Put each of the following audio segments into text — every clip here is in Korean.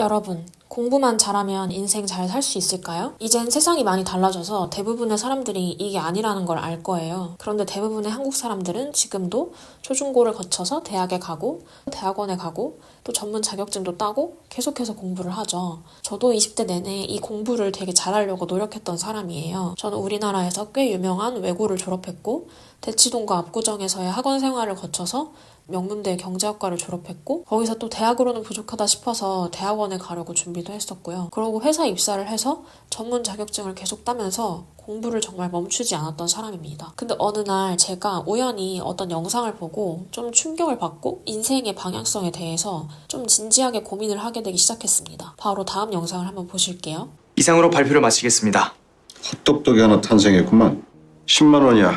여러분, 공부만 잘하면 인생 잘 살 수 있을까요? 이젠 세상이 많이 달라져서 대부분의 사람들이 이게 아니라는 걸 알 거예요. 그런데 대부분의 한국 사람들은 지금도 초중고를 거쳐서 대학에 가고, 대학원에 가고, 또 전문 자격증도 따고 계속해서 공부를 하죠. 저도 20대 내내 이 공부를 되게 잘하려고 노력했던 사람이에요. 저는 우리나라에서 꽤 유명한 외고를 졸업했고, 대치동과 압구정에서의 학원 생활을 거쳐서 명문대 경제학과를 졸업했고 거기서 또 대학으로는 부족하다 싶어서 대학원에 가려고 준비도 했었고요. 그러고 회사 입사를 해서 전문 자격증을 계속 따면서 공부를 정말 멈추지 않았던 사람입니다. 근데 어느 날 제가 우연히 어떤 영상을 보고 좀 충격을 받고 인생의 방향성에 대해서 좀 진지하게 고민을 하게 되기 시작했습니다. 바로 다음 영상을 한번 보실게요. 이상으로 발표를 마치겠습니다. 헛똑똑이 하나 탄생했구만. 10만 원이야.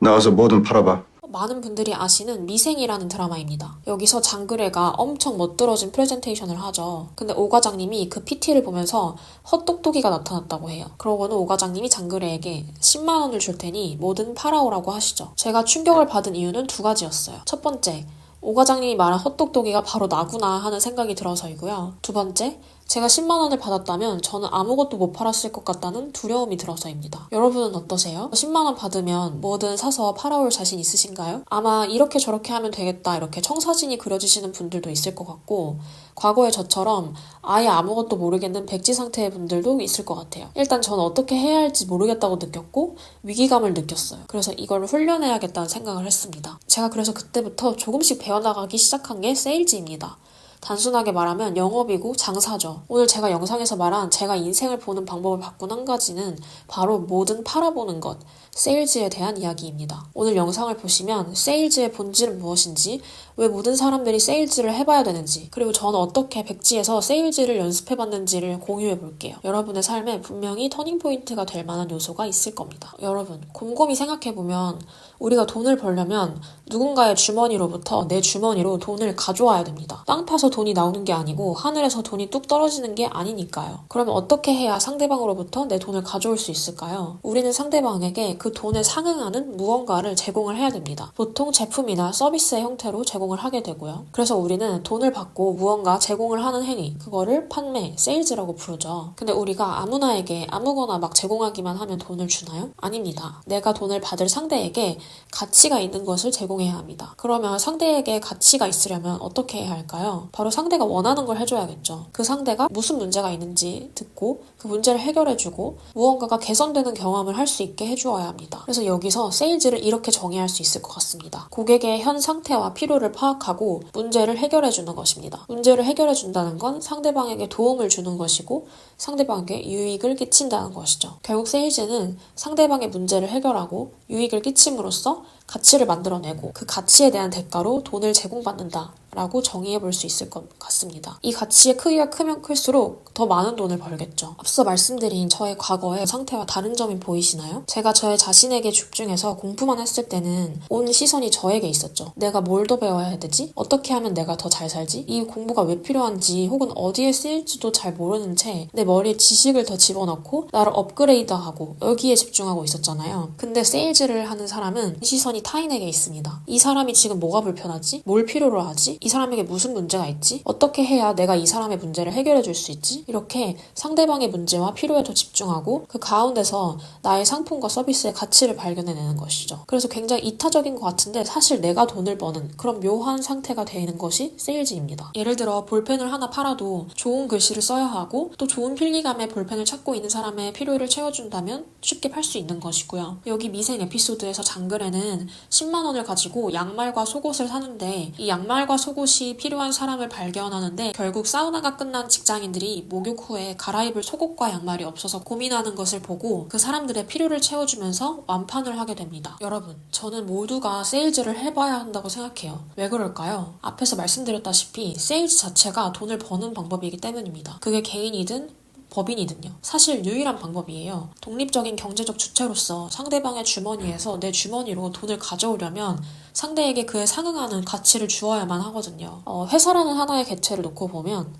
나가서 뭐든 팔아봐. 많은 분들이 아시는 미생이라는 드라마입니다. 여기서 장그래가 엄청 멋들어진 프레젠테이션을 하죠. 근데 오 과장님이 그 PT를 보면서 헛똑똑이가 나타났다고 해요. 그러고는 오 과장님이 장그래에게 10만 원을 줄 테니 뭐든 팔아오라고 하시죠. 제가 충격을 받은 이유는 두 가지였어요. 첫 번째, 오 과장님이 말한 헛똑똑이가 바로 나구나 하는 생각이 들어서이고요. 두 번째, 제가 10만 원을 받았다면 저는 아무것도 못 팔았을 것 같다는 두려움이 들어서입니다. 여러분은 어떠세요? 10만 원 받으면 뭐든 사서 팔아올 자신 있으신가요? 아마 이렇게 저렇게 하면 되겠다 이렇게 청사진이 그려지시는 분들도 있을 것 같고 과거에 저처럼 아예 아무것도 모르겠는 백지 상태의 분들도 있을 것 같아요. 일단 저는 어떻게 해야 할지 모르겠다고 느꼈고 위기감을 느꼈어요. 그래서 이걸 훈련해야겠다는 생각을 했습니다. 제가 그래서 그때부터 조금씩 배워나가기 시작한 게 세일즈입니다. 단순하게 말하면 영업이고 장사죠. 오늘 제가 영상에서 말한 제가 인생을 보는 방법을 바꾼 한 가지는 바로 뭐든 팔아보는 것, 세일즈에 대한 이야기입니다. 오늘 영상을 보시면 세일즈의 본질은 무엇인지, 왜 모든 사람들이 세일즈를 해봐야 되는지, 그리고 저는 어떻게 백지에서 세일즈를 연습해봤는지를 공유해 볼게요. 여러분의 삶에 분명히 터닝포인트가 될 만한 요소가 있을 겁니다. 여러분, 곰곰이 생각해보면 우리가 돈을 벌려면 누군가의 주머니로부터 내 주머니로 돈을 가져와야 됩니다. 땅 파서 돈이 나오는 게 아니고 하늘에서 돈이 뚝 떨어지는 게 아니니까요. 그러면 어떻게 해야 상대방으로부터 내 돈을 가져올 수 있을까요? 우리는 상대방에게 그 돈에 상응하는 무언가를 제공을 해야 됩니다. 보통 제품이나 서비스의 형태로 제공을 하게 되고요. 그래서 우리는 돈을 받고 무언가 제공을 하는 행위, 그거를 판매, 세일즈라고 부르죠. 근데 우리가 아무나에게 아무거나 막 제공하기만 하면 돈을 주나요? 아닙니다. 내가 돈을 받을 상대에게 가치가 있는 것을 제공해야 합니다. 그러면 상대에게 가치가 있으려면 어떻게 해야 할까요? 바로 상대가 원하는 걸 해줘야겠죠. 그 상대가 무슨 문제가 있는지 듣고 그 문제를 해결해주고 무언가가 개선되는 경험을 할 수 있게 해주어야 합니다. 그래서 여기서 세일즈를 이렇게 정의할 수 있을 것 같습니다. 고객의 현 상태와 필요를 파악하고 문제를 해결해 주는 것입니다. 문제를 해결해 준다는 건 상대방에게 도움을 주는 것이고 상대방에게 유익을 끼친다는 것이죠. 결국 세일즈는 상대방의 문제를 해결하고 유익을 끼침으로써 가치를 만들어내고 그 가치에 대한 대가로 돈을 제공받는다. 라고 정의해 볼 수 있을 것 같습니다. 이 가치의 크기가 크면 클수록 더 많은 돈을 벌겠죠. 앞서 말씀드린 저의 과거의 상태와 다른 점이 보이시나요? 제가 저의 자신에게 집중해서 공부만 했을 때는 온 시선이 저에게 있었죠. 내가 뭘 더 배워야 되지? 어떻게 하면 내가 더 잘 살지? 이 공부가 왜 필요한지 혹은 어디에 쓰일지도 잘 모르는 채 내 머리에 지식을 더 집어넣고 나를 업그레이드하고 여기에 집중하고 있었잖아요. 근데 세일즈를 하는 사람은 시선이 타인에게 있습니다. 이 사람이 지금 뭐가 불편하지? 뭘 필요로 하지? 이 사람에게 무슨 문제가 있지? 어떻게 해야 내가 이 사람의 문제를 해결해 줄 수 있지? 이렇게 상대방의 문제와 필요에 더 집중하고 그 가운데서 나의 상품과 서비스의 가치를 발견해내는 것이죠. 그래서 굉장히 이타적인 것 같은데 사실 내가 돈을 버는 그런 묘한 상태가 되는 것이 세일즈입니다. 예를 들어 볼펜을 하나 팔아도 좋은 글씨를 써야 하고 또 좋은 필기감의 볼펜을 찾고 있는 사람의 필요를 채워준다면 쉽게 팔 수 있는 것이고요. 여기 미생 에피소드에서 장글에는 10만 원을 가지고 양말과 속옷을 사는데 이 양말과 속옷이 필요한 사람을 발견하는데 결국 사우나가 끝난 직장인들이 목욕 후에 갈아입을 속옷과 양말이 없어서 고민하는 것을 보고 그 사람들의 필요를 채워주면서 완판을 하게 됩니다. 여러분, 저는 모두가 세일즈를 해봐야 한다고 생각해요. 왜 그럴까요? 앞에서 말씀드렸다시피 세일즈 자체가 돈을 버는 방법이기 때문입니다. 그게 개인이든 법인이든요. 사실 유일한 방법이에요. 독립적인 경제적 주체로서 상대방의 주머니에서 내 주머니로 돈을 가져오려면 상대에게 그에 상응하는 가치를 주어야만 하거든요. 어, 회사라는 하나의 개체를 놓고 보면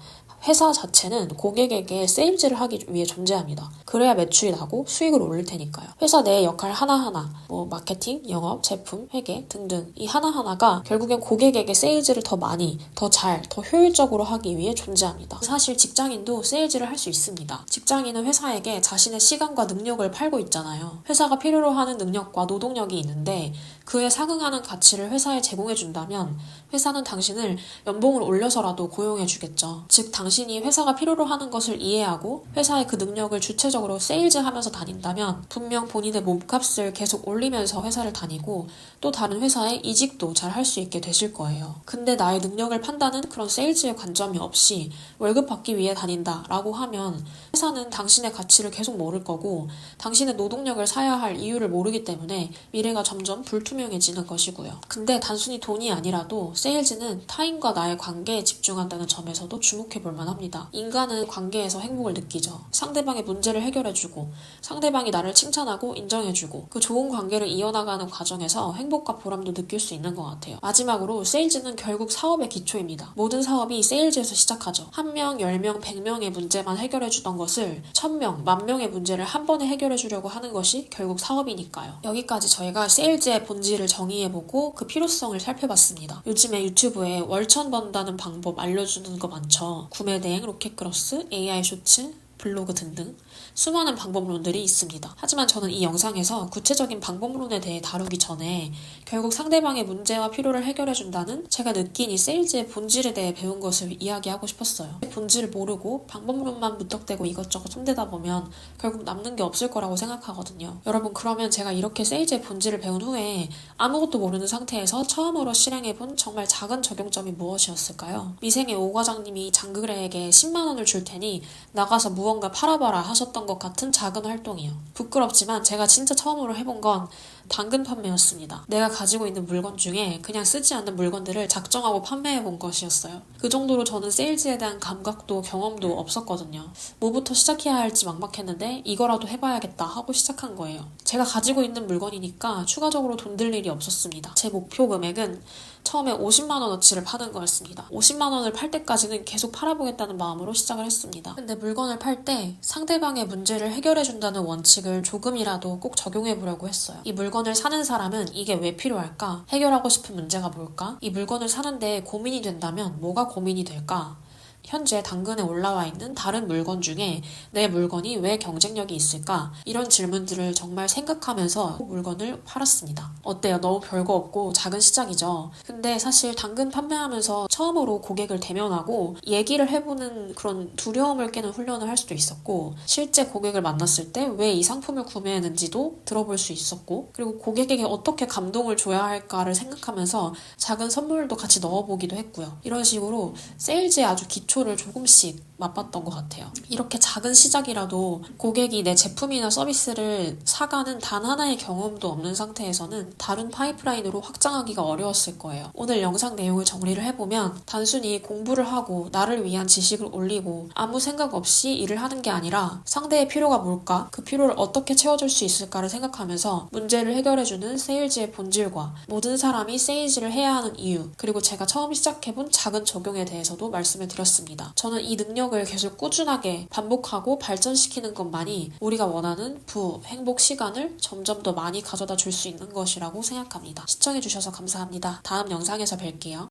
회사 자체는 고객에게 세일즈를 하기 위해 존재합니다. 그래야 매출이 나고 수익을 올릴 테니까요. 회사 내의 역할 하나하나, 뭐 마케팅, 영업, 제품, 회계 등등 이 하나하나가 결국엔 고객에게 세일즈를 더 많이, 더 잘, 더 효율적으로 하기 위해 존재합니다. 사실 직장인도 세일즈를 할 수 있습니다. 직장인은 회사에게 자신의 시간과 능력을 팔고 있잖아요. 회사가 필요로 하는 능력과 노동력이 있는데 그에 상응하는 가치를 회사에 제공해 준다면 회사는 당신을 연봉을 올려서라도 고용해 주겠죠. 즉 당신이 회사가 필요로 하는 것을 이해하고 회사의 그 능력을 주체적으로 세일즈하면서 다닌다면 분명 본인의 몸값을 계속 올리면서 회사를 다니고 또 다른 회사에 이직도 잘 할 수 있게 되실 거예요. 근데 나의 능력을 판다는 그런 세일즈의 관점이 없이 월급 받기 위해 다닌다 라고 하면 회사는 당신의 가치를 계속 모를 거고 당신의 노동력을 사야 할 이유를 모르기 때문에 미래가 점점 불투명 해지는 것이고요. 근데 단순히 돈이 아니라도 세일즈는 타인과 나의 관계에 집중한다는 점에서도 주목해 볼 만합니다. 인간은 관계에서 행복을 느끼죠. 상대방의 문제를 해결해주고 상대방이 나를 칭찬하고 인정해주고 그 좋은 관계를 이어나가는 과정에서 행복과 보람도 느낄 수 있는 것 같아요. 마지막으로 세일즈는 결국 사업의 기초입니다. 모든 사업이 세일즈에서 시작하죠. 한 명, 열 명, 백 명의 문제만 해결해주던 것을 천 명, 만 명의 문제를 한 번에 해결해주려고 하는 것이 결국 사업이니까요. 여기까지 저희가 세일즈의 본질 을 정의해보고 그 필요성을 살펴봤습니다. 요즘에 유튜브에 월천 번다는 방법 알려주는 거 많죠. 구매 대행, 로켓크로스, AI 쇼츠, 블로그 등등 수많은 방법론들이 있습니다. 하지만 저는 이 영상에서 구체적인 방법론에 대해 다루기 전에 결국 상대방의 문제와 필요를 해결해준다는 제가 느낀 이 세일즈의 본질에 대해 배운 것을 이야기하고 싶었어요. 본질을 모르고 방법론만 무턱대고 이것저것 손대다 보면 결국 남는 게 없을 거라고 생각하거든요. 여러분 그러면 제가 이렇게 세일즈의 본질을 배운 후에 아무것도 모르는 상태에서 처음으로 실행해본 정말 작은 적용점이 무엇이었을까요? 미생의 오 과장님이 장그래에게 10만 원을 줄 테니 나가서 무 언가 팔아봐라 하셨던 것 같은 작은 활동이요. 부끄럽지만 제가 진짜 처음으로 해본 건 당근 판매였습니다. 내가 가지고 있는 물건 중에 그냥 쓰지 않는 물건들을 작정하고 판매해 본 것이었어요. 그 정도로 저는 세일즈에 대한 감각도 경험도 없었거든요. 뭐부터 시작해야 할지 막막했는데 이거라도 해봐야겠다 하고 시작한 거예요. 제가 가지고 있는 물건이니까 추가적으로 돈 들 일이 없었습니다. 제 목표 금액은 처음에 50만 원어치를 파는 거였습니다. 50만 원을 팔 때까지는 계속 팔아보겠다는 마음으로 시작을 했습니다. 근데 물건을 팔 때 상대방의 문제를 해결해 준다는 원칙을 조금이라도 꼭 적용해 보려고 했어요. 이 물건 을 사는 사람은 이게 왜 필요할까? 해결하고 싶은 문제가 뭘까? 이 물건을 사는데 고민이 된다면 뭐가 고민이 될까? 현재 당근에 올라와 있는 다른 물건 중에 내 물건이 왜 경쟁력이 있을까? 이런 질문들을 정말 생각하면서 물건을 팔았습니다. 어때요? 너무 별거 없고 작은 시작이죠. 근데 사실 당근 판매하면서 처음으로 고객을 대면하고 얘기를 해보는 그런 두려움을 깨는 훈련을 할 수도 있었고 실제 고객을 만났을 때 왜 이 상품을 구매했는지도 들어볼 수 있었고 그리고 고객에게 어떻게 감동을 줘야 할까를 생각하면서 작은 선물도 같이 넣어보기도 했고요. 이런 식으로 세일즈의 아주 기초 를 조금씩 맛봤던 것 같아요. 이렇게 작은 시작이라도 고객이 내 제품이나 서비스를 사가는 단 하나의 경험도 없는 상태에서는 다른 파이프라인으로 확장하기가 어려웠을 거예요. 오늘 영상 내용을 정리를 해보면 단순히 공부를 하고 나를 위한 지식을 올리고 아무 생각 없이 일을 하는 게 아니라 상대의 필요가 뭘까? 그 필요를 어떻게 채워줄 수 있을까를 생각하면서 문제를 해결해주는 세일즈의 본질과 모든 사람이 세일즈를 해야 하는 이유 그리고 제가 처음 시작해본 작은 적용에 대해서도 말씀을 드렸습니다. 저는 이 능 력을 계속 꾸준하게 반복하고 발전시키는 것만이 우리가 원하는 부, 행복 시간을 점점 더 많이 가져다 줄 수 있는 것이라고 생각합니다. 시청해주셔서 감사합니다. 다음 영상에서 뵐게요.